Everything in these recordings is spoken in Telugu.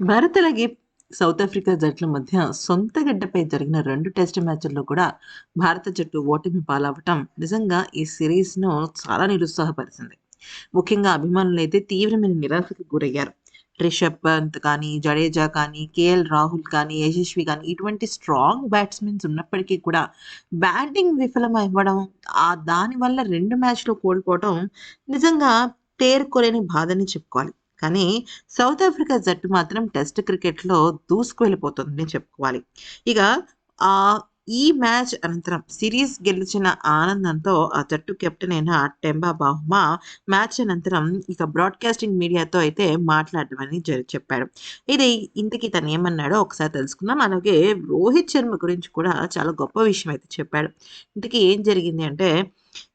భారత్ అలాగే సౌత్ ఆఫ్రికా జట్ల మధ్య సొంత గడ్డపై జరిగిన రెండు టెస్ట్ మ్యాచ్ల్లో కూడా భారత జట్టు ఓటమి పాలవటం నిజంగా ఈ సిరీస్ను చాలా నిరుత్సాహపరిచింది. ముఖ్యంగా అభిమానులు అయితే తీవ్రమైన నిరాశకు గురయ్యారు. రిషబ్ పంత్ కానీ జడేజా కానీ కేఎల్ రాహుల్ కానీ యశస్వి కానీ ఇటువంటి స్ట్రాంగ్ బ్యాట్స్మెన్స్ ఉన్నప్పటికీ కూడా బ్యాటింగ్ విఫలం అవ్వడం ఆ దానివల్ల రెండు మ్యాచ్లు కోల్పోవడం నిజంగా తేరుకోలేని బాధని చెప్పుకోవాలి. కానీ సౌత్ ఆఫ్రికా జట్టు మాత్రం టెస్ట్ క్రికెట్లో దూసుకువెళ్ళిపోతుందని చెప్పుకోవాలి. ఇక ఆ ఈ మ్యాచ్ అనంతరం సిరీస్ గెలిచిన ఆనందంతో ఆ జట్టు కెప్టెన్ అయిన టెంబా బాహుమా మ్యాచ్ అనంతరం ఇక బ్రాడ్కాస్టింగ్ మీడియాతో అయితే మాట్లాడడం అని జరి చెప్పాడు. ఇది ఇంతకీ తను ఏమన్నాడో ఒకసారి తెలుసుకుందాం. అలాగే రోహిత్ శర్మ గురించి కూడా చాలా గొప్ప విషయం అయితే చెప్పాడు. ఇంతకీ ఏం జరిగింది అంటే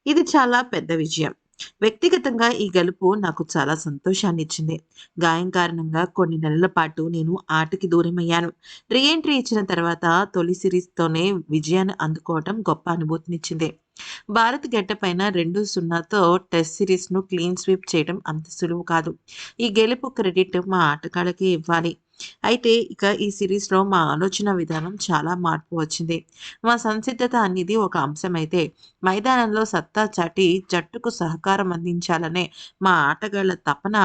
ఇది చాలా పెద్ద విజయం. వ్యక్తిగతంగా ఈ గెలుపు నాకు చాలా సంతోషాన్ని ఇచ్చింది గాయం కారణంగా కొన్ని నెలల పాటు నేను ఆటకి దూరమయ్యాను. రీఎంట్రీ ఇచ్చిన తర్వాత తొలి సిరీస్తోనే విజయాన్ని అందుకోవటం గొప్ప అనుభూతినిచ్చింది. భారత్ గడ్డ పైన రెండు సున్నాతో టెస్ట్ సిరీస్ను క్లీన్ స్వీప్ చేయడం అంత సులువు కాదు. ఈ గెలుపు క్రెడిట్ మా ఆటగాళ్ళకి ఇవ్వాలి. అయితే ఇక ఈ సిరీస్లో మా ఆలోచన విధానం చాలా మార్పు వచ్చింది. మా సంసిద్ధత అనేది ఒక అంశం అయితే మైదానంలో సత్తా చాటి జట్టుకు సహకారం అందించాలనే మా ఆటగాళ్ళ తపన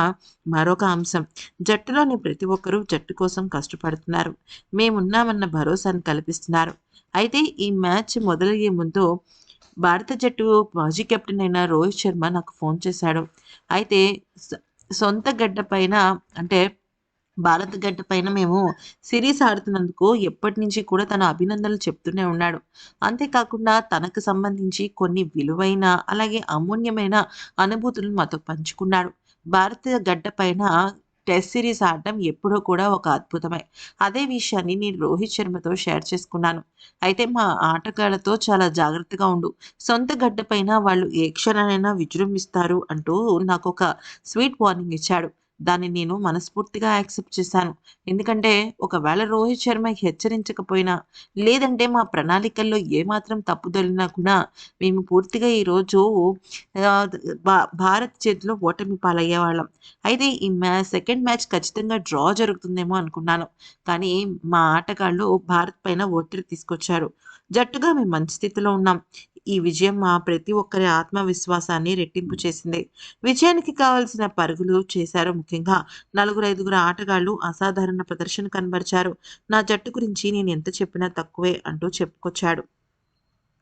మరొక అంశం. జట్టులోని ప్రతి ఒక్కరూ జట్టు కోసం కష్టపడుతున్నారు. మేమున్నామన్న భరోసాను కల్పిస్తున్నారు. అయితే ఈ మ్యాచ్ మొదలయ్యే ముందు భారత జట్టు మాజీ కెప్టెన్ అయిన రోహిత్ శర్మ నాకు ఫోన్ చేశాడు. అయితే సొంత గడ్డ పైన అంటే భారత గడ్డ పైన మేము సిరీస్ ఆడుతున్నందుకు ఎప్పటి నుంచి కూడా తన అభినందనలు చెప్తూనే ఉన్నాడు. అంతేకాకుండా తనకు సంబంధించి కొన్ని విలువైన అలాగే అమూల్యమైన అనుభూతులను మాతో పంచుకున్నాడు. భారత గడ్డ పైన టెస్ట్ సిరీస్ ఆడటం ఎప్పుడూ కూడా ఒక అద్భుతమే. అదే విషయాన్ని నేను రోహిత్ శర్మతో షేర్ చేసుకున్నాను. అయితే మా ఆటగాళ్ళతో చాలా జాగ్రత్తగా ఉండు. సొంత గడ్డ పైన వాళ్ళు ఏ క్షణానైనా విజృంభిస్తారు అంటూ నాకు ఒక స్వీట్ వార్నింగ్ ఇచ్చాడు. దాన్ని నేను మనస్ఫూర్తిగా యాక్సెప్ట్ చేశాను. ఎందుకంటే ఒకవేళ రోహిత్ శర్మ హెచ్చరించకపోయినా లేదంటే మా ప్రణాళికల్లో ఏమాత్రం తప్పుదొలినా కూడా మేము పూర్తిగా ఈరోజు భారత్ చేతిలో ఓటమి పాలయ్యే వాళ్ళం అయితే ఈ మ్యాచ్ సెకండ్ మ్యాచ్ ఖచ్చితంగా డ్రా జరుగుతుందేమో అనుకున్నాను. కానీ మా ఆటగాళ్ళు భారత్ పైన ఒత్తిడి తీసుకొచ్చారు. జట్టుగా మేము మంచి స్థితిలో ఉన్నాం. ఈ విజయం మా ప్రతి ఒక్కరి ఆత్మవిశ్వాసాన్ని రెట్టింపు చేసింది. విజయానికి కావాల్సిన పరుగులు చేశారు ముఖ్యంగా నలుగురు ఐదుగురు ఆటగాళ్ళు అసాధారణ ప్రదర్శన కనబరిచారు. నా జట్టు గురించి నేను ఎంత చెప్పినా తక్కువే అంటూ చెప్పుకొచ్చాడు.